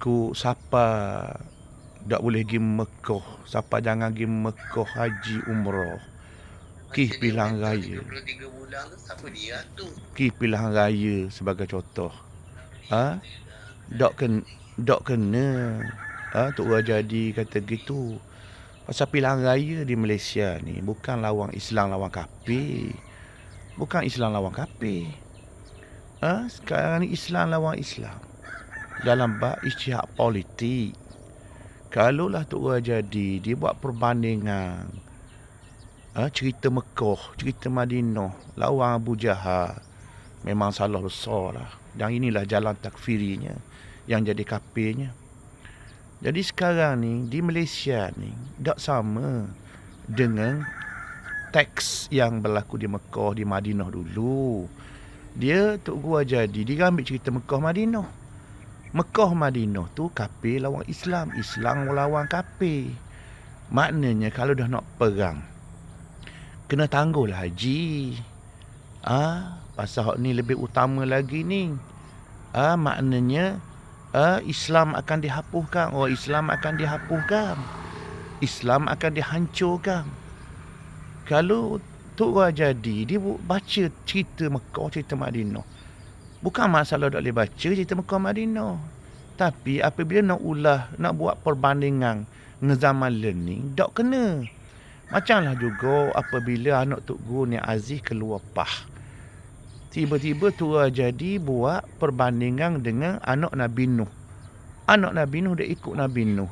ku siapa tak boleh pergi Mekah, siapa jangan pergi Mekah haji umrah. Ki pilihan raya. 23 bulan tu siapa dia tu? Ki pilihan raya sebagai contoh. Ha? Dok ken dok kena. Ha, Tok jadi kata gitu. Pasal pilihan raya di Malaysia ni bukan lawan Islam lawan kafir. Bukan Islam lawan kafir. Ha? Sekarang ni Islam lawan Islam. Dalam bab ijtihad politik. Kalaulah Tok jadi dia buat perbandingan ha, cerita Mekah, cerita Madinah, lawan Abu Jahal. Memang salah besar lah. Dan inilah jalan takfirinya yang jadi kafirnya. Jadi sekarang ni di Malaysia ni tak sama dengan teks yang berlaku di Mekah, di Madinah dulu. Dia Tok Gua jadi, dia ambil cerita Mekah Madinah. Mekah Madinah tu kafir lawan Islam, Islam lawan kafir. Maknanya kalau dah nak perang, kena tangguhlah haji. Ah, pasal hak ni lebih utama lagi ni. Ah, maknanya ah, Islam akan dihapuskan. Oh, Islam akan dihapuskan. Islam akan dihancurkan. Kalau Gua jadi, dia baca cerita Mekah, cerita Madinah. Bukan masalah tak boleh baca cerita Mekah Madinah. Tapi apabila nak ulah, nak buat perbandingan dengan zaman learning, tak kena. Macamlah juga apabila anak Tok Guru ni Aziz keluar pah. Tiba-tiba tua jadi buat perbandingan dengan anak Nabi Nuh. Anak Nabi Nuh dia ikut Nabi Nuh.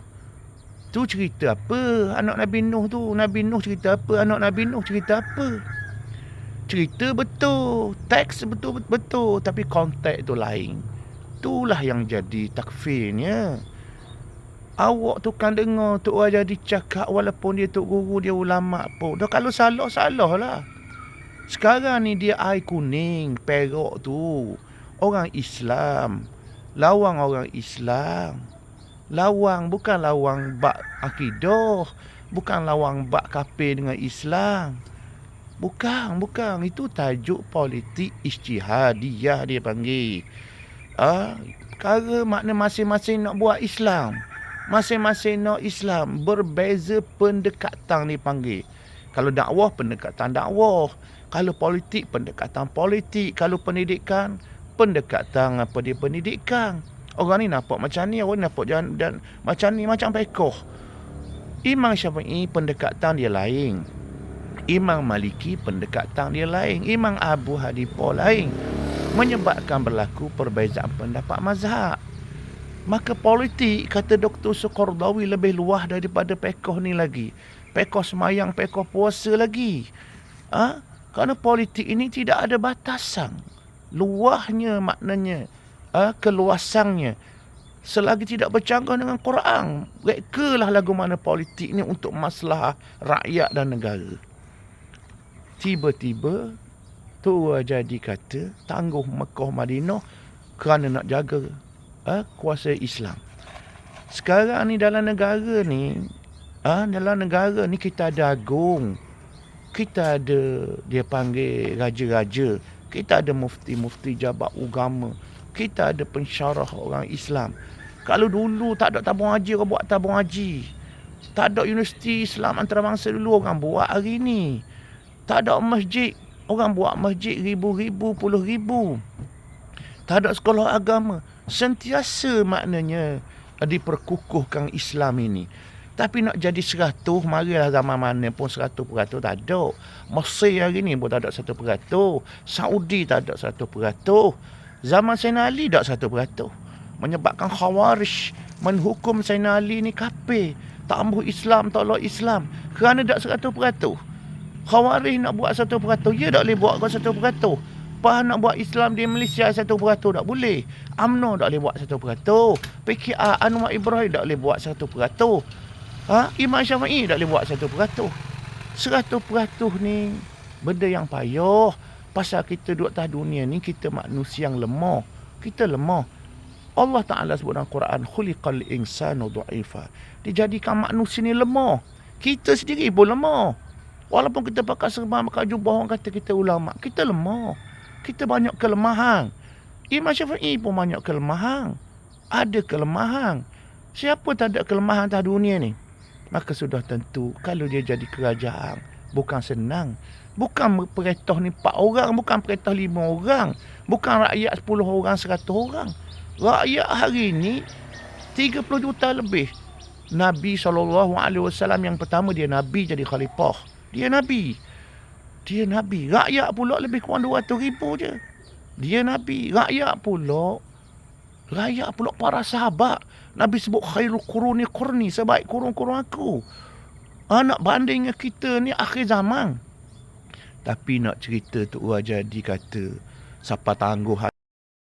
Tu cerita apa? Anak Nabi Nuh tu. Nabi Nuh cerita apa? Anak Nabi Nuh cerita apa? Cerita betul. Teks betul-betul. Tapi konteks tu lain. Itulah yang jadi takfirnya. Awak tu kan dengar Tok Wah jadi cakap walaupun dia Tok Guru, dia ulama pun. Dah kalau salah, salah lah. Sekarang ni dia air kuning, perak tu. Orang Islam. Lawang orang Islam. Lawang bukan lawang bak akidah. Bukan lawang bak kafir dengan Islam. Bukan, bukan. Itu tajuk politik ijtihadiyah dia panggil. Ah, perkara makna masing-masing nak buat Islam. Masing-masing nak Islam berbeza pendekatan ni panggil. Kalau dakwah pendekatan dakwah, kalau politik pendekatan politik, kalau pendidikan pendekatan apa dia pendidikan. Orang ni nampak macam ni, orang ni nampak jangan dan macam ni macam pekoh. Imam Syafi'i pendekatan dia lain. Imam Maliki pendekatan dia lain. Imam Abu Hanifah lain. Menyebabkan berlaku perbezaan pendapat mazhab. Maka politik, kata Dr. Sukordawi lebih luas daripada pekoh ni lagi. Pekoh semayang, pekoh puasa lagi. Ha? Kerana politik ini tidak ada batasan. Luahnya maknanya. Ha? Keluasannya. Selagi tidak bercanggah dengan Quran. Rekalah lagu mana politik ni untuk masalah rakyat dan negara. Tiba-tiba, Tua jadi kata, tangguh Mekah Madinah kerana nak jaga ha, kuasa Islam. Sekarang ni dalam negara ni, ha, dalam negara ni kita ada agung. Kita ada dia panggil raja-raja. Kita ada mufti-mufti jabat agama. Kita ada pensyarah orang Islam. Kalau dulu tak ada tabung haji, orang buat tabung haji. Tak ada universiti Islam antarabangsa dulu orang buat hari ni. Tak ada masjid, orang buat masjid ribu-ribu, puluh ribu. Tak ada sekolah agama. Sentiasa maknanya diperkukuhkan Islam ini. Tapi nak jadi seratus, marilah zaman mana pun seratus peratus tak ada. Mesir hari ni pun tak ada satu peratus. Saudi tak ada satu peratus. Zaman Sayyidina Ali tak satu peratus. Menyebabkan Khawarij menhukum Sayyidina Ali ni kafir. Tak ambuh Islam, tolak Islam. Kerana tak seratus peratus. Khawarij nak buat satu peratus, ya tak boleh buat kau satu peratus. PAH nak buat Islam di Malaysia satu peratus tak boleh. UMNO tak boleh buat satu peratus. PKR Anwar Ibrahim tak boleh buat satu peratus. Ha? Imam Syafi'i tak boleh buat satu peratus. Seratus peratus ni benda yang payah. Pasal kita duduk atas dunia ni kita manusia yang lemah. Kita lemah. Allah Ta'ala sebut dalam Quran khuliqal insanu du'ifa. Dijadikan manusia ni lemah. Kita sendiri pun lemah. Walaupun kita pakai serban, pakai jubah, orang kata kita ulama. Kita lemah. Kita banyak kelemahan. Imam Syafi'i pun banyak kelemahan. ada kelemahan. Siapa tak ada kelemahan atas dunia ni? Maka sudah tentu kalau dia jadi kerajaan bukan senang. Bukan perintah ni 4 orang, bukan perintah 5 orang, bukan rakyat 10 orang, 100 orang. Rakyat hari ni 30 juta lebih. Nabi SAW yang pertama dia Nabi jadi khalifah. Dia Nabi. Dia Nabi. Rakyat pula lebih kurang 200 ribu je. Dia Nabi. Rakyat pula. Rakyat pula para sahabat. Nabi sebut khairul kuruni kurni. Sebaik kurun-kurun aku. Anak bandingnya kita ni akhir zaman. Tapi nak cerita tu jadi kata. Siapa tangguh